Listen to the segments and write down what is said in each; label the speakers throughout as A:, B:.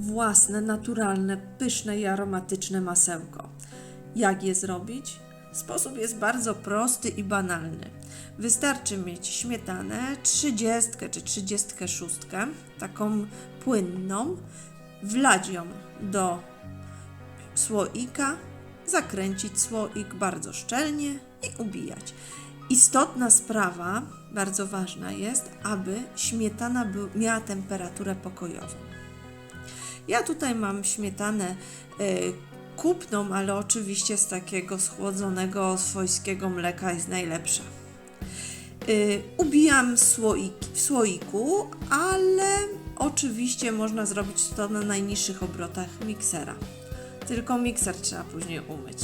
A: własne, naturalne, pyszne i aromatyczne masełko. Jak je zrobić? Sposób jest bardzo prosty i banalny. Wystarczy mieć śmietanę 30 czy 36, taką płynną, wlać ją do słoika, zakręcić słoik bardzo szczelnie i ubijać. Istotna sprawa, bardzo ważna jest, aby śmietana miała temperaturę pokojową. Ja tutaj mam śmietanę y, kupną, ale oczywiście z takiego schłodzonego swojskiego mleka jest najlepsza. Y, ubijam słoik, w słoiku, ale oczywiście można zrobić to na najniższych obrotach miksera. Tylko mikser trzeba później umyć.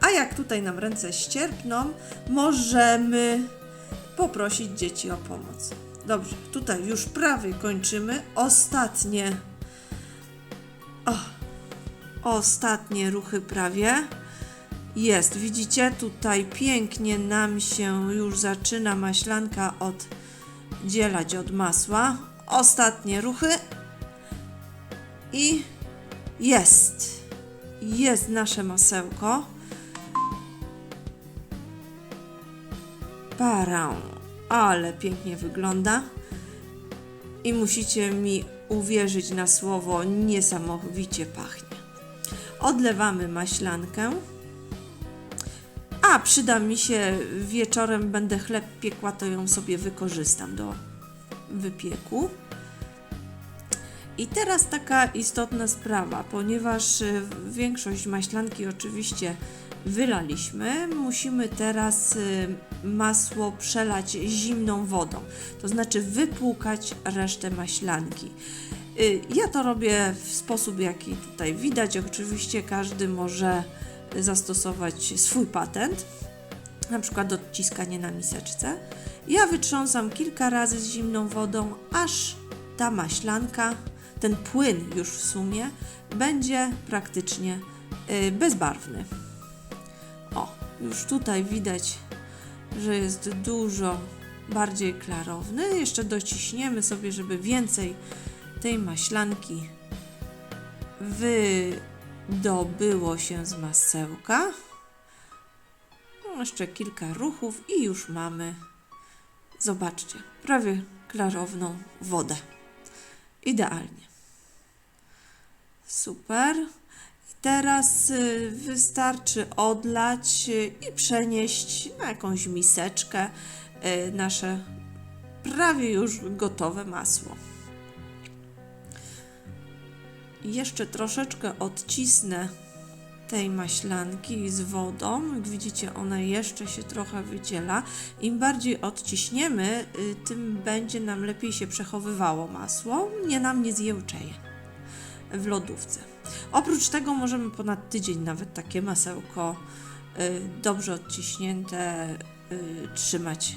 A: A jak tutaj nam ręce ścierpną, możemy poprosić dzieci o pomoc. Dobrze, tutaj już prawie kończymy. Ostatnie. Ostatnie ruchy prawie. Jest, widzicie, tutaj pięknie nam się już zaczyna maślanka oddzielać od masła. Ostatnie ruchy. I jest. Jest nasze masełko. Parę, ale pięknie wygląda. I musicie mi uwierzyć na słowo, niesamowicie pachnie. Odlewamy maślankę. A, przyda mi się wieczorem, będę chleb piekła, to ją sobie wykorzystam do wypieku. I teraz taka istotna sprawa, ponieważ y, większość maślanki oczywiście wylaliśmy, musimy teraz y, masło przelać zimną wodą, to znaczy wypłukać resztę maślanki. Y, Ja to robię w sposób, jaki tutaj widać. Oczywiście każdy może zastosować swój patent, na przykład odciskanie na miseczce. Ja wytrząsam kilka razy z zimną wodą, aż ta maślanka, ten płyn już w sumie, będzie praktycznie y, bezbarwny. O, już tutaj widać, że jest dużo bardziej klarowny. Jeszcze dociśniemy sobie, żeby więcej tej maślanki wydobyło się z masełka. No, Jeszcze kilka ruchów i już mamy, zobaczcie, prawie klarowną wodę. Idealnie. Super. Teraz y, wystarczy odlać y, i przenieść na jakąś miseczkę y, nasze prawie już gotowe masło. Jeszcze troszeczkę odcisnę tej maślanki z wodą. Jak widzicie, ona jeszcze się trochę wydziela. Im bardziej odciśniemy, tym będzie nam lepiej się przechowywało masło, nie nam nie zjełczeje w lodówce. Oprócz tego możemy ponad tydzień nawet takie masełko y, dobrze odciśnięte y, trzymać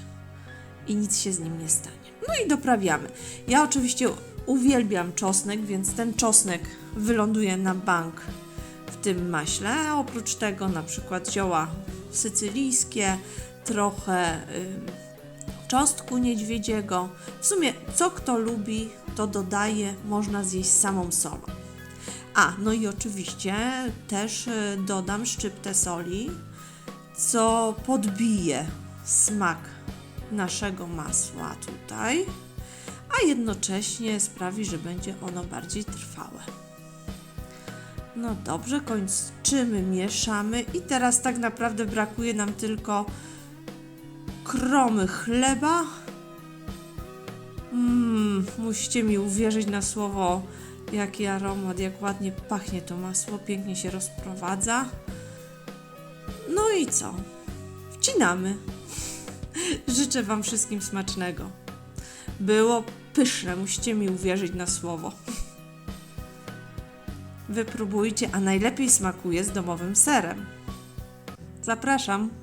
A: i nic się z nim nie stanie. No i doprawiamy. Ja oczywiście uwielbiam czosnek, więc ten czosnek wyląduje na bank w tym maśle, oprócz tego na przykład zioła sycylijskie, trochę y, czosnku niedźwiedziego. W sumie co kto lubi, to dodaje, można zjeść samą solą. A, no i oczywiście też y, dodam szczyptę soli, co podbije smak naszego masła tutaj, a jednocześnie sprawi, że będzie ono bardziej trwałe. No dobrze, kończymy, mieszamy i teraz tak naprawdę brakuje nam tylko kromy chleba. Mmm, musicie mi uwierzyć na słowo, jaki aromat, jak ładnie pachnie to masło, pięknie się rozprowadza. No i co? Wcinamy. Życzę Wam wszystkim smacznego. Było pyszne, musicie mi uwierzyć na słowo. Wypróbujcie, a najlepiej smakuje z domowym serem. Zapraszam.